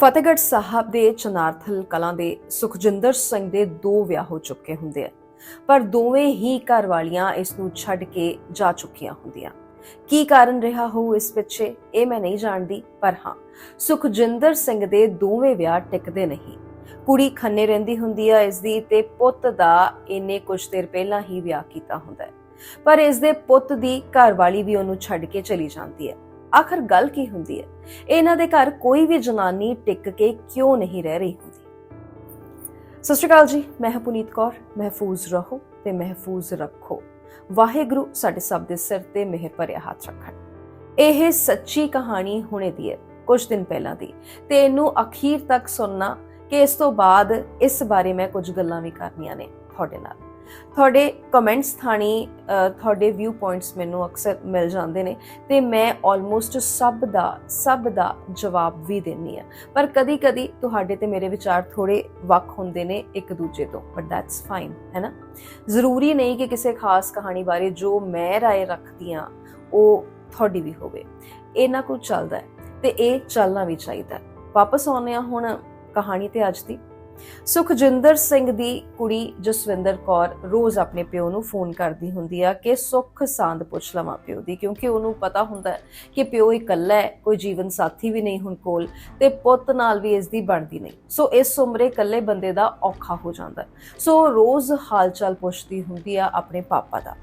ਫਤਿਹਗੜ੍ਹ ਸਾਹਿਬ ਦੇ ਚਨਾਰਥਲ ਕਲਾਂ ਦੇ ਸੁਖਜਿੰਦਰ ਸਿੰਘ ਦੇ ਦੋ ਵਿਆਹ ਹੋ ਚੁੱਕੇ ਹੁੰਦੇ ਆ। ਪਰ ਦੋਵੇਂ ਹੀ ਘਰ ਵਾਲੀਆਂ ਇਸ ਨੂੰ ਛੱਡ ਕੇ ਜਾ ਚੁੱਕੀਆਂ ਹੁੰਦੀਆਂ। ਕੀ ਕਾਰਨ ਰਿਹਾ ਹੋ ਇਸ ਪਿੱਛੇ, ਇਹ ਮੈਂ ਨਹੀਂ ਜਾਣਦੀ, ਪਰ ਹਾਂ, ਸੁਖਜਿੰਦਰ ਸਿੰਘ ਦੇ ਦੋਵੇਂ ਵਿਆਹ ਟਿਕਦੇ ਨਹੀਂ। ਕੁੜੀ ਖੰਨੇ ਰਹਿੰਦੀ ਹੁੰਦੀ ਆ ਇਸ ਦੀ ਤੇ ਪੁੱਤ ਦਾ ਇਹਨੇ ਕੁਝ ਦੇਰ ਪਹਿਲਾਂ ਹੀ ਵਿਆਹ ਕੀਤਾ ਹੁੰਦਾ ਹੈ। ਪਰ ਇਸ ਦੇ ਪੁੱਤ ਦੀ ਘਰ ਵਾਲੀ ਵੀ ਉਹਨੂੰ ਛੱਡ ਕੇ ਚਲੀ ਜਾਂਦੀ ਹੈ। ਆਖਰ ਗੱਲ ਕੀ ਹੁੰਦੀ ਹੈ? ਇਹਨਾਂ ਦੇ ਘਰ ਕੋਈ ਵੀ ਜਨਾਨੀ ਟਿਕ ਕੇ ਕਿਉਂ ਨਹੀਂ ਰਹਿ ਰਹੀ ਹੁੰਦੀ? ਸਤਿ ਸ਼੍ਰੀ ਅਕਾਲ ਜੀ, ਮੈਂ ਹਾਂ ਪੁਨੀਤ ਕੌਰ, ਮਹਿਫੂਜ਼ ਰਹੋ ਤੇ ਮਹਿਫੂਜ਼ ਰੱਖੋ। ਵਾਹਿਗੁਰੂ ਸਾਡੇ ਸਭ ਦੇ ਸਿਰ ਤੇ ਮਿਹਰ ਭਰਿਆ ਹੱਥ ਰੱਖਣ। ਇਹ ਸੱਚੀ ਕਹਾਣੀ ਹੁਣੇ ਦੀ ਹੈ, ਕੁਝ ਦਿਨ ਪਹਿਲਾਂ ਦੀ। ਤੇ ਇਹਨੂੰ ਅਖੀਰ ਤੱਕ ਸੁਣਨਾ ਕਿ ਇਸ ਤੋਂ ਬਾਅਦ ਇਸ ਬਾਰੇ ਮੈਂ ਕੁਝ ਗੱਲਾਂ ਵੀ ਕਰਨੀਆਂ ਨੇ ਤੁਹਾਡੇ ਨਾਲ। ਤੁਹਾਡੇ ਕਮੈਂਟਸ ਥਾਣੀ ਅਹ, ਤੁਹਾਡੇ ਵਿਊ ਪੁਆਇੰਟਸ ਮੈਨੂੰ ਅਕਸਰ ਮਿਲ ਜਾਂਦੇ ਨੇ ਤੇ ਮੈਂ ਆਲਮੋਸਟ ਸਭ ਦਾ ਸਭ ਦਾ ਜਵਾਬ ਵੀ ਦਿੰਨੀ ਆ ਪਰ ਕਦੀ-ਕਦੀ ਤੁਹਾਡੇ ਤੇ ਮੇਰੇ ਵਿਚਾਰ ਥੋੜੇ ਵੱਖ ਹੁੰਦੇ ਨੇ ਇੱਕ ਦੂਜੇ ਤੋਂ ਬਟ ਦੈਟਸ ਫਾਈਨ ਹੈ ਨਾ ਜ਼ਰੂਰੀ ਨਹੀਂ ਕਿ ਕਿਸੇ ਖਾਸ ਕਹਾਣੀ ਬਾਰੇ ਜੋ ਮੈਂ رائے ਰੱਖਦੀ ਆ ਉਹ ਤੁਹਾਡੀ ਵੀ ਹੋਵੇ ਇਹਨਾਂ ਕੁਝ ਚੱਲਦਾ ਹੈ ਤੇ ਇਹ ਚੱਲਣਾ ਵੀ ਚਾਹੀਦਾ ਹੈ। ਵਾਪਸ ਆਉਂਦੇ ਹਾਂ ਹੁਣ ਕਹਾਣੀ ਤੇ ਅੱਜ ਦੀ ਸੁਖਜਿੰਦਰ ਸਿੰਘ ਦੀ ਕੁੜੀ ਜਸਵਿੰਦਰ ਕੌਰ ਰੋਜ਼ ਆਪਣੇ ਪਿਓ ਨੂੰ ਫੋਨ ਕਰਦੀ ਹੁੰਦੀ ਆ ਕਿ ਸੁੱਖ ਸਾਂਦ ਪੁੱਛ ਲਵਾਂ ਪਿਓ ਦੀ, ਕਿਉਂਕਿ ਉਹਨੂੰ ਪਤਾ ਹੁੰਦਾ ਕਿ ਪਿਓ ਇਕੱਲਾ ਹੈ, ਕੋਈ ਜੀਵਨ ਸਾਥੀ ਵੀ ਨਹੀਂ ਹੁਣ ਕੋਲ ਤੇ ਪੁੱਤ ਨਾਲ ਵੀ ਇਸ ਦੀ ਬਣਦੀ ਨਹੀਂ। ਸੋ ਇਸ ਉਮਰੇ ਇਕੱਲੇ ਬੰਦੇ ਦਾ ਔਖਾ ਹੋ ਜਾਂਦਾ। ਸੋ ਰੋਜ਼ ਹਾਲਚਾਲ ਪੁੱਛਦੀ ਹੁੰਦੀ ਆ ਆਪਣੇ ਪਾਪਾ ਦਾ।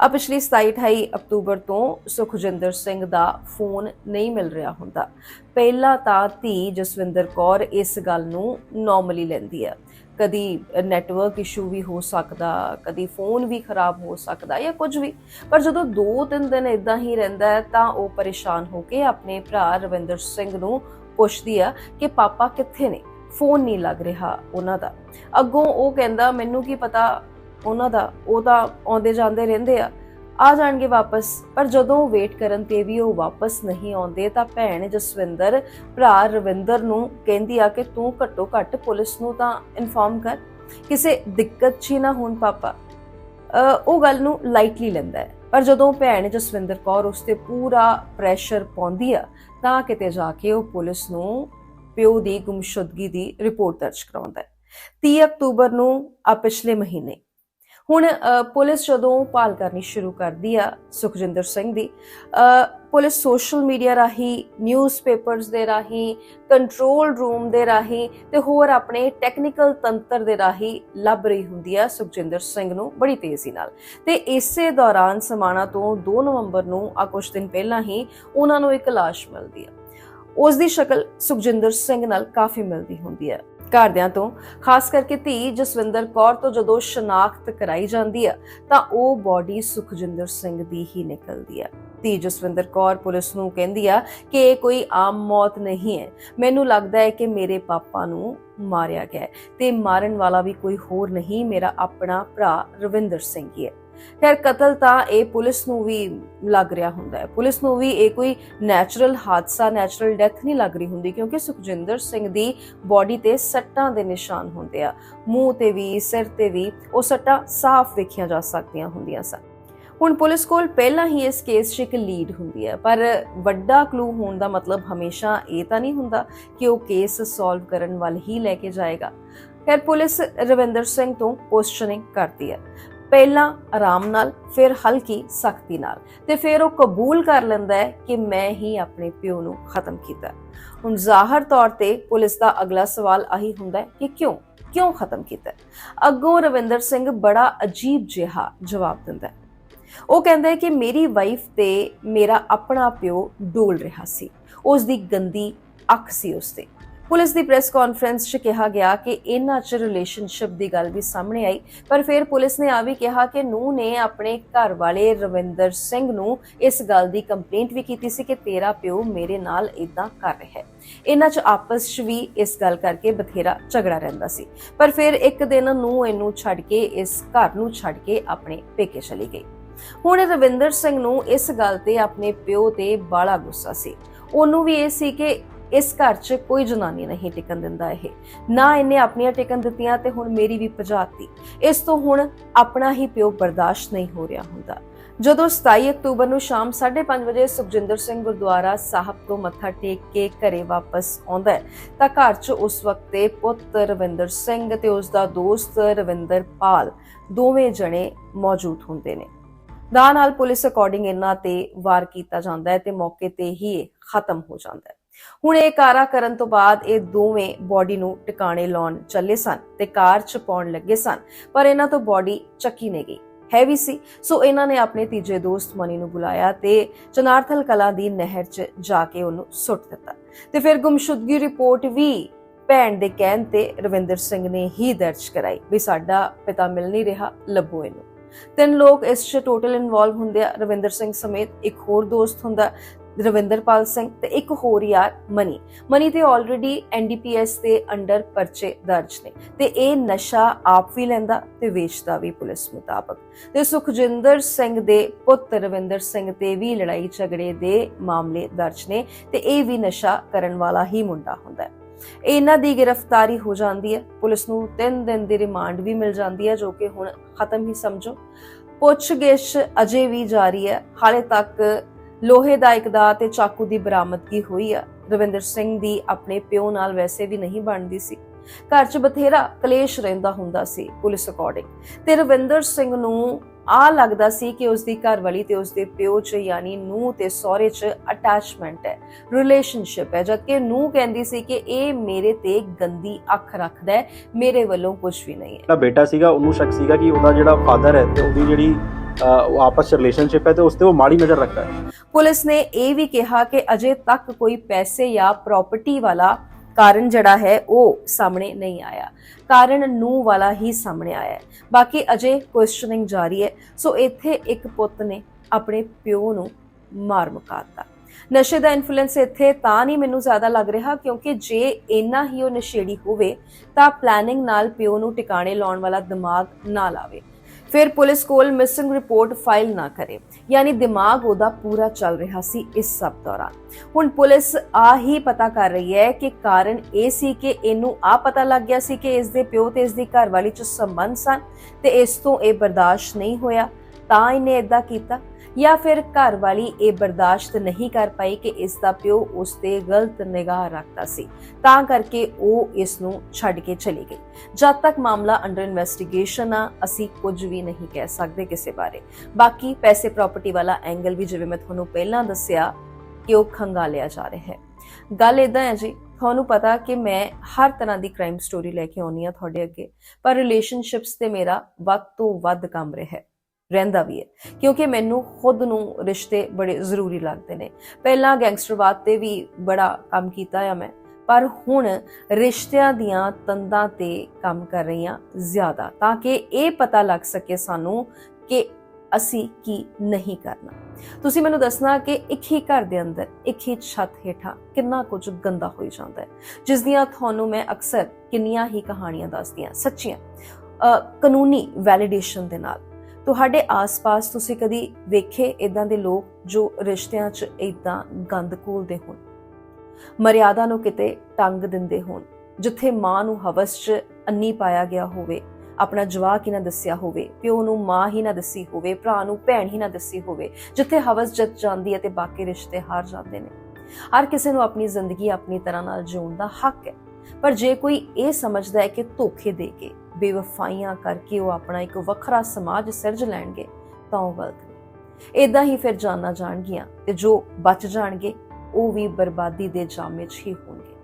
ਆ ਪਿਛਲੀ 27 28 ਅਕਤੂਬਰ ਤੋਂ ਸੁਖਜਿੰਦਰ ਸਿੰਘ ਦਾ ਫੋਨ ਨਹੀਂ ਮਿਲ ਰਿਹਾ ਹੁੰਦਾ। ਪਹਿਲਾਂ ਤਾਂ ਧੀ ਜਸਵਿੰਦਰ ਕੌਰ ਇਸ ਗੱਲ ਨੂੰ ਨਾਰਮਲੀ ਲੈਂਦੀ ਆ ਕਦੀ ਨੈਟਵਰਕ ਇਸ਼ੂ ਵੀ ਹੋ ਸਕਦਾ, ਕਦੀ ਫੋਨ ਵੀ ਖਰਾਬ ਹੋ ਸਕਦਾ ਜਾਂ ਕੁਝ ਵੀ। ਪਰ ਜਦੋਂ 2-3 ਦਿਨ ਇਦਾਂ ਹੀ ਰਹਿੰਦਾ ਹੈ ਤਾਂ ਉਹ ਪਰੇਸ਼ਾਨ ਹੋ ਕੇ ਆਪਣੇ ਭਰਾ ਰਵਿੰਦਰ ਸਿੰਘ ਨੂੰ ਪੁੱਛਦੀ ਆ ਕਿ ਪਾਪਾ ਕਿੱਥੇ ਨੇ? ਫੋਨ ਨਹੀਂ ਲੱਗ ਰਿਹਾ ਉਹਨਾਂ ਦਾ। ਅੱਗੋਂ ਉਹ ਕਹਿੰਦਾ, ਮੈਨੂੰ ਕੀ ਪਤਾ ਉਹਨਾਂ ਦਾ, ਉਹ ਤਾਂ ਆਉਂਦੇ ਜਾਂਦੇ ਰਹਿੰਦੇ ਆ। ਆ ਜਾਣਗੇ ਵਾਪਸ, ਪਰ ਜਦੋਂ ਵੇਟ ਕਰਨ ਤੇ ਵੀ ਉਹ ਵਾਪਸ ਨਹੀਂ ਆਉਂਦੇ, ਤਾਂ ਭੈਣ ਜਸਵਿੰਦਰ, ਭਰਾ ਰਵਿੰਦਰ ਨੂੰ ਕਹਿੰਦੀ ਆ ਕਿ ਤੂੰ ਘੱਟੋ ਘੱਟ ਪੁਲਿਸ ਨੂੰ ਤਾਂ ਇਨਫਾਰਮ ਕਰ। ਕਿਸੇ ਦਿੱਕਤ 'ਚ ਹੀ ਨਾ ਹੋਣ ਪਾਪਾ। ਉਹ ਗੱਲ ਨੂੰ ਲਾਈਟਲੀ ਲੈਂਦਾ ਹੈ। ਪਰ ਜਦੋਂ ਭੈਣ ਜਸਵਿੰਦਰ ਕੌਰ ਉਸ ਤੇ ਪੂਰਾ ਪ੍ਰੈਸ਼ਰ ਪਾਉਂਦੀ ਆ, ਤਾਂ ਕਿਤੇ ਜਾ ਕੇ ਉਹ ਪੁਲਿਸ ਨੂੰ ਪਿਓ ਦੀ ਗੁੰਮਸ਼ੁਦਗੀ ਦੀ ਰਿਪੋਰਟ ਦਰਜ ਕਰਾਉਂਦਾ ਹੈ। 30 ਅਕਤੂਬਰ ਨੂੰ, ਆ ਪਿਛਲੇ ਮਹੀਨੇ ਹੁਣ ਪੁਲਿਸ ਜਦੋਂ ਭਾਲ ਕਰਨੀ ਸ਼ੁਰੂ ਕਰਦੀ ਆ ਸੁਖਜਿੰਦਰ ਸਿੰਘ ਦੀ ਪੁਲਿਸ ਸੋਸ਼ਲ ਮੀਡੀਆ ਰਾਹੀਂ, ਨਿਊਜ਼ਪੇਪਰਸ ਦੇ ਰਾਹੀਂ, ਕੰਟਰੋਲ ਰੂਮ ਦੇ ਰਾਹੀਂ ਤੇ ਹੋਰ ਆਪਣੇ ਟੈਕਨੀਕਲ ਤੰਤਰ ਦੇ ਰਾਹੀਂ ਲੱਭ ਰਹੀ ਹੁੰਦੀ ਆ ਸੁਖਜਿੰਦਰ ਸਿੰਘ ਨੂੰ ਬੜੀ ਤੇਜ਼ੀ ਨਾਲ। ਤੇ ਇਸੇ ਦੌਰਾਨ ਸਮਾਣਾ ਤੋਂ 2 ਨਵੰਬਰ ਨੂੰ ਆ ਕੁਝ ਦਿਨ ਪਹਿਲਾਂ ਹੀ ਉਹਨਾਂ ਨੂੰ ਇੱਕ ਲਾਸ਼ ਮਿਲਦੀ ਆ। ਉਸ ਦੀ ਸ਼ਕਲ ਸੁਖਜਿੰਦਰ ਸਿੰਘ ਨਾਲ ਕਾਫੀ ਮਿਲਦੀ ਹੁੰਦੀ ਹੈ ਘਰਦਿਆਂ ਤੋਂ, ਖਾਸ ਕਰਕੇ ਧੀ ਜਸਵਿੰਦਰ ਕੌਰ ਤੋਂ ਜਦੋਂ ਸ਼ਨਾਖਤ ਕਰਾਈ ਜਾਂਦੀ ਆ, ਤਾਂ ਉਹ ਬਾਡੀ ਸੁਖਜਿੰਦਰ ਸਿੰਘ ਦੀ ਹੀ ਨਿਕਲਦੀ ਆ। ਧੀ ਜਸਵਿੰਦਰ ਕੌਰ ਪੁਲਿਸ ਨੂੰ ਕਹਿੰਦੀ ਆ ਕਿ ਇਹ ਕੋਈ ਆਮ ਮੌਤ ਨਹੀਂ ਹੈ। ਮੈਨੂੰ ਲੱਗਦਾ ਹੈ ਕਿ ਮੇਰੇ ਪਾਪਾ ਨੂੰ ਮਾਰਿਆ ਗਿਆ ਹੈ ਤੇ ਮਾਰਨ ਵਾਲਾ ਵੀ ਕੋਈ ਹੋਰ ਨਹੀਂ, ਮੇਰਾ ਆਪਣਾ ਭਰਾ ਰਵਿੰਦਰ ਸਿੰਘ ਹੀ ਹੈ। ਖੈਰ ਕਤਲ ਤਾਂ ਇਹ ਪੁਲਿਸ ਨੂੰ ਵੀ ਲੱਗ ਰਿਹਾ ਹੁੰਦਾ ਹੈ। ਪੁਲਿਸ ਨੂੰ ਵੀ ਇਹ ਕੋਈ ਨੈਚੁਰਲ ਹਾਦਸਾ ਨੈਚੁਰਲ ਡੈਥ ਨਹੀਂ ਲੱਗ ਰਹੀ ਹੁੰਦੀ ਕਿਉਂਕਿ ਸੁਖਜਿੰਦਰ ਸਿੰਘ ਦੀ ਬਾਡੀ ਤੇ ਸੱਟਾਂ ਦੇ ਨਿਸ਼ਾਨ ਹੁੰਦੇ ਆ। ਮੂੰਹ ਤੇ ਵੀ, ਸਿਰ ਤੇ ਵੀ ਉਹ ਸੱਟਾਂ ਸਾਫ਼ ਵੇਖੀਆਂ ਜਾ ਸਕਦੀਆਂ ਹੁੰਦੀਆਂ ਸਨ। ਹੁਣ ਪੁਲਿਸ ਕੋਲ ਪਹਿਲਾਂ ਹੀ ਇਸ ਕੇਸ 'ਚ ਇੱਕ ਲੀਡ ਹੁੰਦੀ ਹੈ, ਪਰ ਵੱਡਾ ਕਲੂ ਹੋਣ ਦਾ ਮਤਲਬ ਹਮੇਸ਼ਾ ਇਹ ਤਾਂ ਨਹੀਂ ਹੁੰਦਾ ਕਿ ਉਹ ਕੇਸ ਸੋਲਵ ਕਰਨ ਵੱਲ ਹੀ ਲੈ ਕੇ ਜਾਏਗਾ। ਫਿਰ ਪੁਲਿਸ ਰਵਿੰਦਰ ਸਿੰਘ ਤੋਂ ਕੁਐਸਚਨਿੰਗ ਕਰਦੀ ਹੈ। ਪਹਿਲਾਂ ਆਰਾਮ ਨਾਲ, ਫਿਰ ਹਲਕੀ ਸਖਤੀ ਨਾਲ। ਤੇ ਫਿਰ ਉਹ ਕਬੂਲ ਕਰ ਲੈਂਦਾ ਹੈ ਕਿ ਮੈਂ ਹੀ ਆਪਣੇ ਪਿਓ ਨੂੰ ਖਤਮ ਕੀਤਾ ਹੁਣ ਜ਼ਾਹਰ ਤੌਰ ਤੇ ਪੁਲਿਸ ਦਾ ਅਗਲਾ ਸਵਾਲ ਆਹੀ ਹੁੰਦਾ ਹੈ ਕਿ ਕਿਉਂ? ਕਿਉਂ ਖਤਮ ਕੀਤਾ ਅੱਗੋਂ ਰਵਿੰਦਰ ਸਿੰਘ ਬੜਾ ਅਜੀਬ ਜਿਹਾ ਜਵਾਬ ਦਿੰਦਾ ਹੈ। ਉਹ ਕਹਿੰਦਾ ਹੈ ਕਿ ਮੇਰੀ ਵਾਈਫ ਤੇ ਮੇਰਾ ਆਪਣਾ ਪਿਓ ਡੋਲ ਰਿਹਾ ਸੀ। ਉਸ ਦੀ ਗੰਦੀ ਅੱਖ ਸੀ ਉਸ ਤੇ। ਪੁਲਿਸ ਦੀ ਪ੍ਰੈਸ ਕਾਨਫਰੰਸ 'ਚ ਕਿਹਾ ਗਿਆ ਕਿ ਇਹਨਾਂ 'ਚ ਰਿਲੇਸ਼ਨਸ਼ਿਪ ਦੀ ਗੱਲ ਵੀ ਸਾਹਮਣੇ ਆਈ, ਪਰ ਫਿਰ ਪੁਲਿਸ ਨੇ ਆ ਵੀ ਕਿਹਾ ਕਿ ਨੂੰ ਨੇ ਆਪਣੇ ਘਰ ਵਾਲੇ ਰਵਿੰਦਰ ਸਿੰਘ ਨੂੰ ਇਸ ਗੱਲ ਦੀ ਕੰਪਲੇਂਟ ਵੀ ਕੀਤੀ ਸੀ ਕਿ ਤੇਰਾ ਪਿਓ ਮੇਰੇ ਨਾਲ ਇਦਾਂ ਕਰ ਰਿਹਾ ਹੈ। ਇਹਨਾਂ 'ਚ ਆਪਸ 'ਚ ਵੀ ਇਸ ਗੱਲ ਕਰਕੇ ਬਥੇਰਾ ਝਗੜਾ ਰਹਿੰਦਾ ਸੀ, ਪਰ ਫਿਰ ਇੱਕ ਦਿਨ ਨੂੰ ਇਹਨੂੰ ਛੱਡ ਕੇ ਇਸ ਘਰ ਨੂੰ ਛੱਡ ਕੇ ਆਪਣੇ ਪੇਕੇ ਚਲੀ ਗਈ। ਹੁਣ ਰਵਿੰਦਰ ਸਿੰਘ ਨੂੰ ਇਸ ਗੱਲ ਤੇ ਆਪਣੇ ਪਿਓ ਤੇ ਬਾਲਾ ਗੁੱਸਾ ਸੀ। ਉਹਨੂੰ ਵੀ ਇਹ ਸੀ ਕਿ ਇਸ ਘਰ 'ਚ ਕੋਈ ਜਨਾਨੀ ਨਹੀਂ ਟਿਕਣ ਦਿੰਦਾ ਇਹ। ਨਾ ਇਹਨੇ ਆਪਣੀਆਂ ਟਿਕਣ ਦਿੱਤੀਆਂ ਤੇ ਹੁਣ ਮੇਰੀ ਵੀ ਭਜਾਤੀ। ਇਸ ਤੋਂ ਹੁਣ ਆਪਣਾ ਹੀ ਪਿਓ ਬਰਦਾਸ਼ਤ ਨਹੀਂ ਹੋ ਰਿਹਾ ਹੁੰਦਾ। ਜਦੋਂ 27 ਅਕਤੂਬਰ ਨੂੰ ਸ਼ਾਮ 5:30 ਵਜੇ ਸੁਖਜਿੰਦਰ ਸਿੰਘ ਗੁਰਦੁਆਰਾ ਸਾਹਿਬ ਤੋਂ ਮੱਥਾ ਟੇਕ ਕੇ ਘਰੇ ਵਾਪਸ ਆਉਂਦਾ ਹੈ, ਤਾਂ ਘਰ 'ਚ ਉਸ ਵਕਤ ਦੇ ਪੁੱਤ ਰਵਿੰਦਰ ਸਿੰਘ ਤੇ ਉਸ ਦਾ ਦੋਸਤ ਰਵਿੰਦਰ ਪਾਲ ਦੋਵੇਂ ਜਣੇ ਮੌਜੂਦ ਹੁੰਦੇ ਨੇ। ਦਾ ਨਾਲ ਪੁਲਿਸ ਅਕੋਰਡਿੰਗ ਇਹਨਾਂ ਤੇ ਵਾਰ ਕੀਤਾ ਜਾਂਦਾ ਹੈ ਤੇ ਮੌਕੇ ਤੇ ਹੀ ਖਤਮ ਹੋ ਜਾਂਦਾ ਹੈ। ਹੁਣ ਇਹ ਕਾਰਾ ਕਰਨ ਤੋਂ ਬਾਅਦ ਇਹ ਦੋਵੇਂ ਬੋਡੀ ਨੂੰ ਟਿਕਾਣੇ ਲਾਉਣ ਚੱਲੇ ਸਨ ਤੇ ਕਾਰ 'ਚ ਪਾਉਣ ਲੱਗੇ ਸਨ, ਪਰ ਇਹਨਾਂ ਤੋਂ ਬੋਡੀ ਚੱਕੀ ਨਹੀਂ ਗਈ। ਹੈਵੀ ਸੀ, ਸੋ ਇਹਨਾਂ ਨੇ ਆਪਣੇ ਤੀਜੇ ਦੋਸਤ ਮਨੀ ਨੂੰ ਬੁਲਾਇਆ ਤੇ ਚਨਾਰਥਲ ਕਲਾ ਦੀ ਨਹਿਰ 'ਚ ਜਾ ਕੇ ਉਹਨੂੰ ਸੁੱਟ ਦਿੱਤਾ। ਤੇ ਫਿਰ ਗੁੰਮਸ਼ੁਦਗੀ ਰਿਪੋਰਟ ਵੀ ਭੈਣ ਦੇ ਕਹਿਣ ਤੇ ਰਵਿੰਦਰ ਸਿੰਘ ਨੇ ਹੀ ਦਰਜ ਕਰਾਈ ਵੀ ਸਾਡਾ ਪਿਤਾ ਮਿਲ ਨਹੀਂ ਰਿਹਾ, ਲੱਭੋ ਇਹਨੂੰ। ਤਿੰਨ ਲੋਕ ਇਸ 'ਚ ਟੋਟਲ ਇਨਵੋਲਵ ਹੁੰਦੇ ਆ। ਰਵਿੰਦਰ ਸਿੰਘ ਸਮੇਤ ਇੱਕ ਹੋਰ ਦੋਸਤ ਹੁੰਦਾ ਰਵਿੰਦਰਪਾਲ ਸਿੰਘ ਤੇ ਇੱਕ ਹੋਰ ਯਾਰ ਮਨੀ। ਮਨੀ ਤੇ ਆਲਰੇਡੀ ਐਨਡੀਪੀਐਸ ਦੇ ਅੰਡਰ ਪਰਚੇ ਦਰਜ ਨੇ ਤੇ ਇਹ ਨਸ਼ਾ ਆਪ ਵੀ ਲੈਂਦਾ ਤੇ ਵੇਚਦਾ ਵੀ ਪੁਲਿਸ ਮੁਤਾਬਕ। ਤੇ ਸੁਖਜਿੰਦਰ ਸਿੰਘ ਦੇ ਪੁੱਤ ਰਵਿੰਦਰ ਸਿੰਘ ਤੇ ਵੀ ਲੜਾਈ ਝਗੜੇ ਦੇ ਮਾਮਲੇ ਦਰਜ ਨੇ ਤੇ ਇਹ ਵੀ ਨਸ਼ਾ ਕਰਨ ਵਾਲਾ ਹੀ ਮੁੰਡਾ ਹੁੰਦਾ ਹੈ। ਇਹਨਾਂ ਦੀ ਗ੍ਰਿਫਤਾਰੀ ਹੋ ਜਾਂਦੀ ਹੈ। ਪੁਲਿਸ ਨੂੰ 3 ਦਿਨ ਦੀ ਰਿਮਾਂਡ ਵੀ ਮਿਲ ਜਾਂਦੀ ਹੈ ਜੋ ਕਿ ਹੁਣ ਖਤਮ ਹੀ ਸਮਝੋ। ਪੁੱਛਗਿੱਛ ਅਜੇ ਵੀ ਜਾਰੀ ਹੈ। ਹਾਲੇ ਤੱਕ ਲੋਹੇ ਦਾ ਇੱਕ ਤੇ ਚਾਕੂ ਦੀ ਬਰਾਮਦਗੀ ਹੋਈ ਆ। ਰਵਿੰਦਰ ਸਿੰਘ ਦੀ ਆਪਣੇ ਪਿਓ ਨਾਲ ਵੈਸੇ ਵੀ ਨਹੀਂ ਬਣਦੀ ਸੀ। ਘਰ 'ਚ ਬਥੇਰਾ ਕਲੇਸ਼ ਰਹਿੰਦਾ ਹੁੰਦਾ ਸੀ ਪੁਲਿਸ ਅਕੋਰਡਿੰਗ ਤੇ ਰਵਿੰਦਰ ਸਿੰਘ ਨੂੰ ਆ ਲੱਗਦਾ ਸੀ ਕਿ ਉਸ ਦੀ ਘਰਵਾਲੀ ਤੇ ਉਸ ਦੇ ਪਿਓ 'ਚ ਯਾਨੀ ਨੂੰ ਤੇ ਸਹੁਰੇ 'ਚ ਅਟੈਚਮੈਂਟ ਹੈ ਰਿਲੇਸ਼ਨਸ਼ਿਪ ਹੈ। ਜਦਕਿ ਨੂੰ ਕਹਿੰਦੀ ਸੀ ਕਿ ਇਹ ਮੇਰੇ ਤੇ ਗੰਦੀ ਅੱਖ ਰੱਖਦਾ ਹੈ, ਮੇਰੇ ਵੱਲੋਂ ਕੁਝ ਵੀ ਨਹੀਂ ਹੈ। ਜਿਹੜਾ ਬੇਟਾ ਸੀਗਾ, ਉਹਨੂੰ ਸ਼ੱਕ ਸੀਗਾ ਕਿ ਉਹਦਾ ਜਿਹੜਾ ਫਾਦਰ ਹੈ ਤੇ ਉਹਦੀ ਜਿਹੜੀ ਉਹ ਆਪਸ ਚ ਰਿਲੇਸ਼ਨਸ਼ਿਪ ਹੈ ਤੇ ਉਸ ਤੇ ਉਹ ਮਾੜੀ ਨਜ਼ਰ ਰੱਖਦਾ ਹੈ। ਪੁਲਿਸ ਨੇ ਇਹ ਵੀ ਕਿਹਾ ਕਿ ਅਜੇ ਤੱਕ ਕੋਈ ਪੈਸੇ ਜਾਂ ਪ੍ਰਾਪਰਟੀ ਵਾਲਾ ਕਾਰਨ ਜਿਹੜਾ ਹੈ ਉਹ ਸਾਹਮਣੇ ਨਹੀਂ ਆਇਆ। ਕਾਰਨ ਨੂੰ ਵਾਲਾ ਹੀ ਸਾਹਮਣੇ ਆਇਆ ਬਾਕੀ ਅਜੇ ਕੁਐਸਚਨਿੰਗ ਜਾਰੀ ਹੈ। ਸੋ ਇੱਥੇ ਇੱਕ ਪੁੱਤ ਨੇ ਆਪਣੇ ਪਿਓ ਨੂੰ ਮਾਰ ਮੁਕਾਤਾ। ਨਸ਼ੇ ਦਾ ਇਨਫਲੂਐਂਸ ਇੱਥੇ ਤਾਂ ਨਹੀਂ ਮੈਨੂੰ ਜ਼ਿਆਦਾ ਲੱਗ ਰਿਹਾ ਕਿਉਂਕਿ ਜੇ ਇੰਨਾ ਹੀ ਉਹ ਨਸ਼ੇੜੀ ਹੋਵੇ ਤਾਂ ਪਲੈਨਿੰਗ ਨਾਲ ਪਿਓ ਨੂੰ ਟਿਕਾਣੇ ਲਾਉਣ ਵਾਲਾ ਦਿਮਾਗ ਨਾ ਲਾਵੇ। ਫਿਰ ਪੁਲਿਸ ਕੋਲ ਮਿਸਿੰਗ ਰਿਪੋਰਟ ਫਾਈਲ ਨਾ ਕਰੇ। ਯਾਨੀ ਦਿਮਾਗ ਉਹਦਾ ਪੂਰਾ ਚੱਲ ਰਿਹਾ ਸੀ ਇਸ ਸਭ ਦੌਰਾਨ। ਹੁਣ ਪੁਲਿਸ ਆ ਹੀ ਪਤਾ ਕਰ ਰਹੀ ਹੈ ਕਿ ਕਾਰਨ ਇਹ ਸੀ ਕਿ ਇਹਨੂੰ ਆ ਪਤਾ ਲੱਗ ਗਿਆ ਸੀ ਕਿ ਇਸ ਦੇ ਪਿਓ ਤੇ ਇਸ ਦੀ ਘਰਵਾਲੀ ਚ ਸੰਬੰਧ ਸਨ ਤੇ ਇਸ ਤੋਂ ਇਹ ਬਰਦਾਸ਼ਤ ਨਹੀਂ ਹੋਇਆ। ਤਾਂ ਇਹਨੇ ਇਦਾਂ ਕੀਤਾ ਜਾਂ ਫਿਰ ਘਰ ਵਾਲੀ ਇਹ ਬਰਦਾਸ਼ਤ ਨਹੀਂ ਕਰ ਪਾਈ ਕਿ ਇਸ ਦਾ ਪਿਓ ਉਸ ਤੇ ਗਲਤ ਨਿਗਾਹ ਰੱਖਦਾ ਸੀ, ਤਾਂ ਕਰਕੇ ਉਹ ਇਸ ਨੂੰ ਛੱਡ ਕੇ ਚਲੀ ਗਈ। ਜਦ ਤੱਕ ਮਾਮਲਾ ਅੰਡਰ ਇਨਵੈਸਟੀਗੇਸ਼ਨ ਆ, ਅਸੀਂ ਕੁਝ ਵੀ ਨਹੀਂ ਕਹਿ ਸਕਦੇ ਕਿਸੇ ਬਾਰੇ। ਬਾਕੀ ਪੈਸੇ ਪ੍ਰਾਪਰਟੀ ਵਾਲਾ ਐਂਗਲ ਵੀ ਜਿਵੇਂ ਮੈਂ ਤੁਹਾਨੂੰ ਪਹਿਲਾਂ ਦੱਸਿਆ ਕਿ ਉਹ ਖੰਗਾਲਿਆ ਜਾ ਰਿਹਾ ਹੈ। ਗੱਲ ਇਦਾਂ ਹੈ ਜੀ, ਤੁਹਾਨੂੰ ਪਤਾ ਕਿ ਮੈਂ ਹਰ ਤਰ੍ਹਾਂ ਦੀ ਕ੍ਰਾਈਮ ਸਟੋਰੀ ਲੈ ਕੇ ਆਉਣੀ ਆ ਤੁਹਾਡੇ ਅੱਗੇ, ਪਰ ਰਿਲੇਸ਼ਨਸ਼ਿਪਸ ਤੇ ਮੇਰਾ ਵੱਧ ਤੋਂ ਵੱਧ ਕੰਮ ਰਿਹਾ ਹੈ। ਰਹਿੰਦਾ ਵੀ ਹੈ। ਕਿਉਂਕਿ ਮੈਨੂੰ ਖੁਦ ਨੂੰ ਰਿਸ਼ਤੇ ਬੜੇ ਜ਼ਰੂਰੀ ਲੱਗਦੇ ਨੇ। ਪਹਿਲਾਂ ਗੈਂਗਸਟਰਵਾਦ ਤੇ ਵੀ ਬੜਾ ਕੰਮ ਕੀਤਾ ਆ ਮੈਂ, ਪਰ ਹੁਣ ਰਿਸ਼ਤਿਆਂ ਦੀਆਂ ਤੰਦਾਂ ਤੇ ਕੰਮ ਕਰ ਰਹੀ ਹਾਂ ਜ਼ਿਆਦਾ, ਤਾਂ ਕਿ ਇਹ ਪਤਾ ਲੱਗ ਸਕੇ ਸਾਨੂੰ ਕਿ ਅਸੀਂ ਕੀ ਨਹੀਂ ਕਰਨਾ। ਤੁਸੀਂ ਮੈਨੂੰ ਦੱਸਣਾ ਕਿ ਇੱਕ ਹੀ ਘਰ ਦੇ ਅੰਦਰ, ਇੱਕ ਹੀ ਛੱਤ ਹੇਠਾਂ ਕਿੰਨਾ ਕੁਝ ਗੰਦਾ ਹੋਈ ਜਾਂਦਾ ਹੈ। ਜਿਸ ਦੀਆਂ ਤੁਹਾਨੂੰ ਮੈਂ ਅਕਸਰ ਕਿੰਨੀਆਂ ਹੀ ਕਹਾਣੀਆਂ ਦੱਸਦੀਆਂ ਸੱਚੀਆਂ। ਕਾਨੂੰਨੀ ਵੈਲੀਡੇਸ਼ਨ ਦੇ ਨਾਲ। ਤੁਹਾਡੇ ਆਸ-ਪਾਸ ਤੁਸੀਂ ਕਦੀ ਵੇਖੇ ਇਦਾਂ ਦੇ ਲੋਕ ਜੋ ਰਿਸ਼ਤਿਆਂ 'ਚ ਇਦਾਂ ਗੰਦ ਘੋਲਦੇ ਹੋਣ? ਮਰਿਆਦਾ ਨੂੰ ਕਿਤੇ ਟੰਗ ਦਿੰਦੇ ਹੋਣ? ਜਿੱਥੇ ਮਾਂ ਨੂੰ ਹਵਸ 'ਚ ਅੰਨੀ ਪਾਇਆ ਗਿਆ ਹੋਵੇ, ਆਪਣਾ ਜਵਾਕ ਹੀ ਨਾ ਦੱਸਿਆ ਹੋਵੇ, ਪਿਓ ਨੂੰ ਮਾਂ ਹੀ ਨਾ ਦੱਸੀ ਹੋਵੇ, ਭਰਾ ਨੂੰ ਭੈਣ ਹੀ ਨਾ ਦੱਸੀ ਹੋਵੇ, ਜਿੱਥੇ ਹਵਸ ਜਤ ਜਾਂਦੀ ਹੈ ਤੇ ਬਾਕੀ ਰਿਸ਼ਤੇ ਹਾਰ ਜਾਂਦੇ ਨੇ। ਹਰ ਕਿਸੇ ਨੂੰ ਆਪਣੀ ਜ਼ਿੰਦਗੀ ਆਪਣੀ ਤਰ੍ਹਾਂ ਨਾਲ ਜਿਉਣ ਦਾ ਹੱਕ ਹੈ। ਪਰ ਜੇ ਕੋਈ ਇਹ ਸਮਝਦਾ ਹੈ ਕਿ ਧੋਖੇ ਦੇ ਕੇ ਬੇਵਫਾਈਆਂ ਕਰਕੇ ਉਹ ਆਪਣਾ ਇੱਕ ਵੱਖਰਾ ਸਮਾਜ ਸਿਰਜ ਲੈਣਗੇ, ਤਾਂ ਉਹ ਗਲਤ ਨੇ। ਇਦਾਂ ਹੀ ਫਿਰ ਜਾਨਾਂ ਜਾਣਗੀਆਂ ਤੇ ਜੋ ਬਚ ਜਾਣਗੇ, ਉਹ ਵੀ ਬਰਬਾਦੀ ਦੇ ਜਾਮੇ 'ਚ ਹੀ ਹੋਣਗੇ।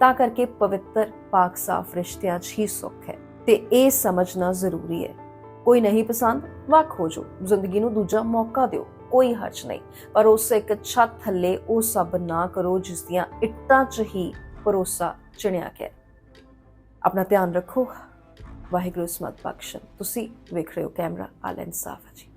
ਤਾਂ ਕਰਕੇ ਪਵਿੱਤਰ, ਪਾਕ, ਸਾਫ਼ ਰਿਸ਼ਤਿਆਂ 'ਚ ਹੀ ਸੁੱਖ ਹੈ ਤੇ ਇਹ ਸਮਝਣਾ ਜ਼ਰੂਰੀ ਹੈ। ਕੋਈ ਨਹੀਂ ਪਸੰਦ, ਵੱਖ ਹੋ ਜਾਓ। ਜ਼ਿੰਦਗੀ ਨੂੰ ਦੂਜਾ ਮੌਕਾ ਦਿਓ, ਕੋਈ ਹਰਜ ਨਹੀਂ। ਪਰ ਉਸ ਇੱਕ ਛੱਤ ਥੱਲੇ ਉਹ ਸਭ ਨਾ ਕਰੋ ਜਿਸ ਦੀਆਂ ਇੱਟਾਂ 'ਚ ਹੀ ਭਰੋਸਾ ਚਿਣਿਆ ਗਿਆ ਆਪਣਾ ਧਿਆਨ ਰੱਖੋ। ਵਾਹਿਗੁਰੂ ਸਮਤ ਬਖਸ਼ਣ। ਤੁਸੀਂ ਵੇਖ ਰਹੇ ਹੋ ਕੈਮਰਾ ਆਲ ਇਨਸਾਫ ਹੈ ਜੀ।